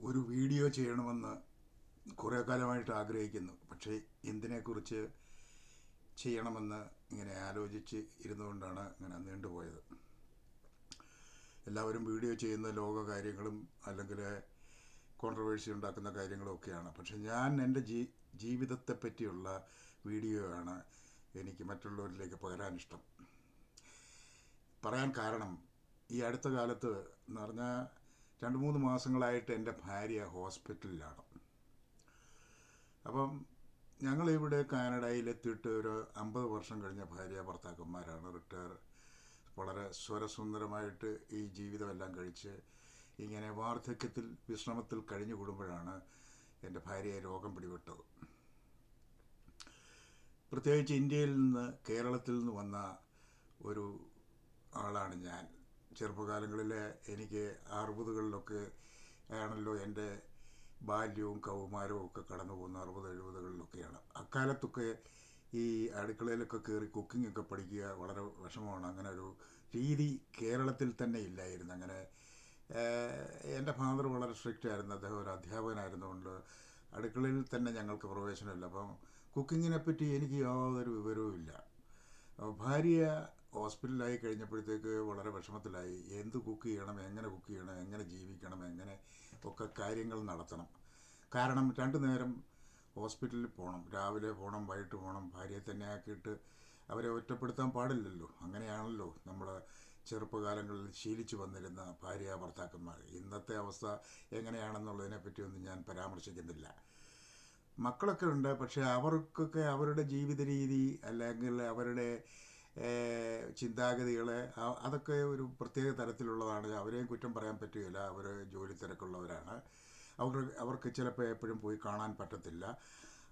ഒരു വീഡിയോ ചെയ്യണമെന്ന് കുറേ കാലമായിട്ട് ആഗ്രഹിക്കുന്നു. പക്ഷേ എന്തിനെക്കുറിച്ച് ചെയ്യണമെന്ന് ഇങ്ങനെ ആലോചിച്ച് ഇരുന്നുകൊണ്ടാണ് ഇങ്ങനെ നീണ്ടുപോയത്. എല്ലാവരും വീഡിയോ ചെയ്യുന്ന ലോക കാര്യങ്ങളും അല്ലെങ്കിൽ കോൺട്രവേഴ്സി ഉണ്ടാക്കുന്ന കാര്യങ്ങളും ഒക്കെയാണ്. പക്ഷെ ഞാൻ എന്റെ ജീ ജീവിതത്തെ പറ്റിയുള്ള വീഡിയോയാണ് എനിക്ക് മറ്റുള്ളവരിലേക്ക് പകരാനിഷ്ടം. പറയാൻ കാരണം ഈ അടുത്ത കാലത്ത് എന്ന് പറഞ്ഞാൽ രണ്ട് മൂന്ന് മാസങ്ങളായിട്ട് എന്റെ ഭാര്യ ഹോസ്പിറ്റലിലാണ്. അപ്പം ഞങ്ങളിവിടെ കാനഡയിലെത്തിയിട്ട് ഒരു അമ്പത് വർഷം കഴിഞ്ഞ ഭാര്യ ഭർത്താക്കന്മാരാണ്. റിട്ടയർ. വളരെ സ്വരസുന്ദരമായിട്ട് ഈ ജീവിതമെല്ലാം കഴിച്ച് ഇങ്ങനെ വാർദ്ധക്യത്തിൽ വിശ്രമത്തിൽ കഴിഞ്ഞു കൂടുമ്പോഴാണ് എന്റെ ഭാര്യയെ രോഗം പിടിപെട്ടത്. പ്രത്യേകിച്ച് ഇന്ത്യയിൽ നിന്ന് കേരളത്തിൽ നിന്ന് വന്ന ഒരു ആളാണ് ഞാൻ. ചെറുപ്പകാലങ്ങളിൽ എനിക്ക് അറുപതുകളിലൊക്കെ ആണല്ലോ എന്റെ ബാല്യവും കൗമാരവും ഒക്കെ കടന്നു പോകുന്ന അറുപത് എഴുപതുകളിലൊക്കെയാണ്. അക്കാലത്തൊക്കെ ഈ അടുക്കളയിലൊക്കെ കയറി ഒക്കെ പഠിക്കുക വളരെ വിഷമമാണ്. അങ്ങനെ ഒരു രീതി കേരളത്തിൽ തന്നെ ഇല്ലായിരുന്നു. അങ്ങനെ എന്റെ ഫാദർ വളരെ സ്ട്രിക്റ്റ് ആയിരുന്നു. അദ്ദേഹം ഒരു അധ്യാപകനായിരുന്നുകൊണ്ട് അടുക്കളയിൽ തന്നെ ഞങ്ങൾക്ക് പ്രവേശനമില്ല. അപ്പം കുക്കിങ്ങിനെ പറ്റി എനിക്ക് യാതൊരു വിവരവും ഇല്ല ഭാര്യ ഹോസ്പിറ്റലിലായി കഴിഞ്ഞപ്പോഴത്തേക്ക് വളരെ വിഷമത്തിലായി. എന്ത് കുക്ക് ചെയ്യണം എങ്ങനെ കുക്ക് ചെയ്യണം എങ്ങനെ ജീവിക്കണം എങ്ങനെ ഒക്കെ കാര്യങ്ങൾ നടത്തണം. കാരണം രണ്ടു നേരം ഹോസ്പിറ്റലിൽ പോകണം രാവിലെ പോകണം വൈകിട്ട് പോകണം ഭാര്യയെ തന്നെ ആക്കിയിട്ട് അവരെ ഒറ്റപ്പെടുത്താൻ പാടില്ലല്ലോ. അങ്ങനെയാണല്ലോ നമ്മൾ ചെറുപ്പകാലങ്ങളിൽ ശീലിച്ചു വന്നിരുന്ന ഭാര്യ ഭർത്താക്കന്മാർ. ഇന്നത്തെ അവസ്ഥ എങ്ങനെയാണെന്നുള്ളതിനെ പറ്റിയൊന്നും ഞാൻ പരാമർശിക്കുന്നില്ല. മക്കളൊക്കെ ഉണ്ട്. പക്ഷേ അവർക്കൊക്കെ അവരുടെ ജീവിത രീതി അല്ലെങ്കിൽ അവരുടെ ചിന്താഗതികൾ അതൊക്കെ ഒരു പ്രത്യേക തരത്തിലുള്ളതാണ്. അവരെയും കുറ്റം പറയാൻ പറ്റുകയില്ല. അവർ ജോലി തിരക്കുള്ളവരാണ്. അവർ അവർക്ക് ചിലപ്പോൾ എപ്പോഴും പോയി കാണാൻ പറ്റത്തില്ല.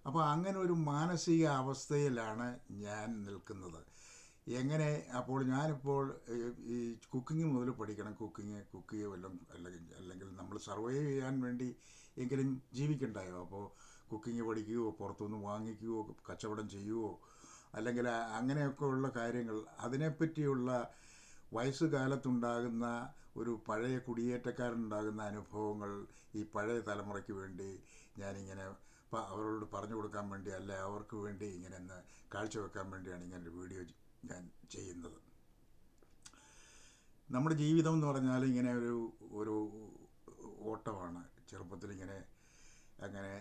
അപ്പോൾ അങ്ങനെ ഒരു മാനസിക അവസ്ഥയിലാണ് ഞാൻ നിൽക്കുന്നത്. എങ്ങനെ അപ്പോൾ ഞാനിപ്പോൾ ഈ കുക്കിംഗ് മുതൽ പഠിക്കണം. കുക്കിംഗ് കുക്ക് വല്ലതും അല്ലെങ്കിൽ അല്ലെങ്കിൽ നമ്മൾ സർവൈവ് ചെയ്യാൻ വേണ്ടി എങ്കിലും ജീവിക്കണ്ടായോ? അപ്പോൾ കുക്കിംഗ് പഠിക്കുകയോ പുറത്തുനിന്ന് വാങ്ങിക്കുകയോ കച്ചവടം ചെയ്യുകയോ അല്ലെങ്കിൽ അങ്ങനെയൊക്കെയുള്ള കാര്യങ്ങൾ. അതിനെപ്പറ്റിയുള്ള വയസ്സുകാലത്തുണ്ടാകുന്ന ഒരു പഴയ കുടിയേറ്റക്കാരനുണ്ടാകുന്ന അനുഭവങ്ങൾ ഈ പഴയ തലമുറയ്ക്ക് വേണ്ടി ഞാനിങ്ങനെ അവരോട് പറഞ്ഞു കൊടുക്കാൻ വേണ്ടി അല്ല അവർക്ക് വേണ്ടി ഇങ്ങനെ ഒന്ന് കാഴ്ചവെക്കാൻ വേണ്ടിയാണ് ഇങ്ങനെ ഒരു വീഡിയോ ഞാൻ ചെയ്യുന്നത്. നമ്മുടെ ജീവിതം എന്ന് പറഞ്ഞാൽ ഇങ്ങനെ ഒരു ഒരു ഓട്ടമാണ്. ചെറുപ്പത്തിൽ ഇങ്ങനെ അങ്ങനെ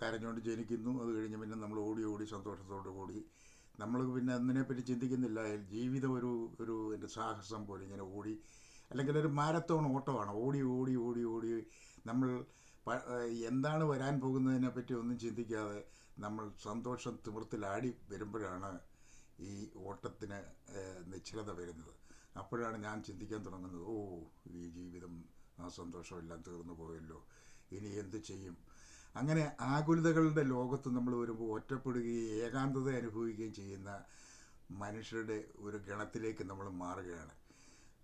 കരഞ്ഞുകൊണ്ട് ജനിക്കുന്നു. അത് കഴിഞ്ഞ് പിന്നെ നമ്മൾ ഓടി ഓടി സന്തോഷത്തോടു കൂടി നമ്മൾ പിന്നെ അതിനെപ്പറ്റി ചിന്തിക്കുന്നില്ല. ജീവിതം ഒരു ഒരു എന്റെ സാഹസം പോലെ ഇങ്ങനെ ഓടി അല്ലെങ്കിൽ ഒരു മാരത്തോൺ ഓട്ടമാണ്. ഓടി ഓടി ഓടി ഓടി. നമ്മൾ എന്താണ് വരാൻ പോകുന്നതിനെ പറ്റി ഒന്നും ചിന്തിക്കാതെ നമ്മൾ സന്തോഷം തിമിർത്തിലാടി വരുമ്പോഴാണ് ഈ ഓട്ടത്തിന് നിശ്ചലത വരുന്നത്. അപ്പോഴാണ് ഞാൻ ചിന്തിക്കാൻ തുടങ്ങുന്നത് ഓ ഈ ജീവിതം ആ സന്തോഷമെല്ലാം തീർന്നു പോയല്ലോ. ഇനി എന്ത് ചെയ്യും? അങ്ങനെ ആകുലതകളുടെ ലോകത്ത് നമ്മൾ വരുമ്പോൾ ഒറ്റപ്പെടുകയും ഏകാന്തത അനുഭവിക്കുകയും ചെയ്യുന്ന മനുഷ്യരുടെ ഒരു ഗണത്തിലേക്ക് നമ്മൾ മാറുകയാണ്.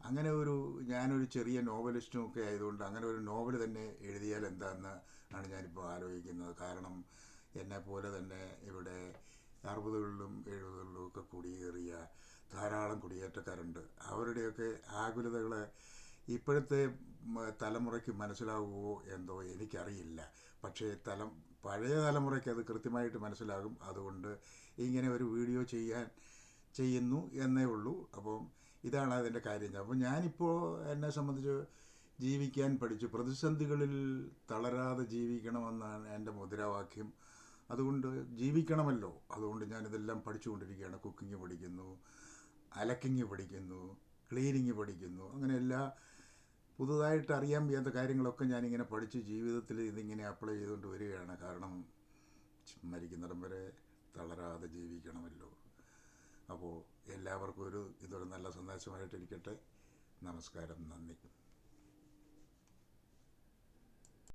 അങ്ങനെ ഒരു ഞാനൊരു ചെറിയ നോവലിസ്റ്റും ഒക്കെ ആയതുകൊണ്ട് അങ്ങനെ ഒരു നോവൽ തന്നെ എഴുതിയാൽ എന്താണെന്ന് ആണ് ഞാനിപ്പോൾ ആലോചിക്കുന്നത്. കാരണം എന്നെ പോലെ തന്നെ ഇവിടെ അറുപതുകളിലും എഴുപതുകളിലും ഒക്കെ കുടിയേറിയ ധാരാളം കുടിയേറ്റക്കാരുണ്ട്. അവരുടെയൊക്കെ ആകുലതകളെ ഇപ്പോഴത്തെ തലമുറയ്ക്ക് മനസ്സിലാവുമോ എന്തോ എനിക്കറിയില്ല. പക്ഷേ തലം പഴയ തലമുറയ്ക്ക് അത് കൃത്യമായിട്ട് മനസ്സിലാകും. അതുകൊണ്ട് ഇങ്ങനെ ഒരു വീഡിയോ ചെയ്യാൻ ചെയ്യുന്നു എന്നേ ഉള്ളൂ. അപ്പം ഇതാണ് അതിന്റെ കാര്യം. അപ്പോൾ ഞാനിപ്പോൾ എന്നെ സംബന്ധിച്ച് ജീവിക്കാൻ പഠിച്ചു. പ്രതിസന്ധികളിൽ തളരാതെ ജീവിക്കണമെന്നാണ് എന്റെ മുദ്രാവാക്യം. അതുകൊണ്ട് ജീവിക്കണമല്ലോ. അതുകൊണ്ട് ഞാനിതെല്ലാം പഠിച്ചുകൊണ്ടിരിക്കുകയാണ്. കുക്കിംഗ് പഠിക്കുന്നു അലക്കിങ് പഠിക്കുന്നു ക്ലീനിങ് പഠിക്കുന്നു അങ്ങനെ എല്ലാ പുതുതായിട്ട് അറിയാൻ വയ്യാത്ത കാര്യങ്ങളൊക്കെ ഞാനിങ്ങനെ പഠിച്ച് ജീവിതത്തിൽ ഇതിങ്ങനെ അപ്ലൈ ചെയ്തുകൊണ്ട് വരികയാണ്. കാരണം മരിക്കുന്നിടം വരെ തളരാതെ ജീവിക്കണമല്ലോ. അപ്പോൾ എല്ലാവർക്കും ഒരു ഇതൊരു നല്ല സന്ദേശമായിട്ടിരിക്കട്ടെ. നമസ്കാരം. നന്ദി.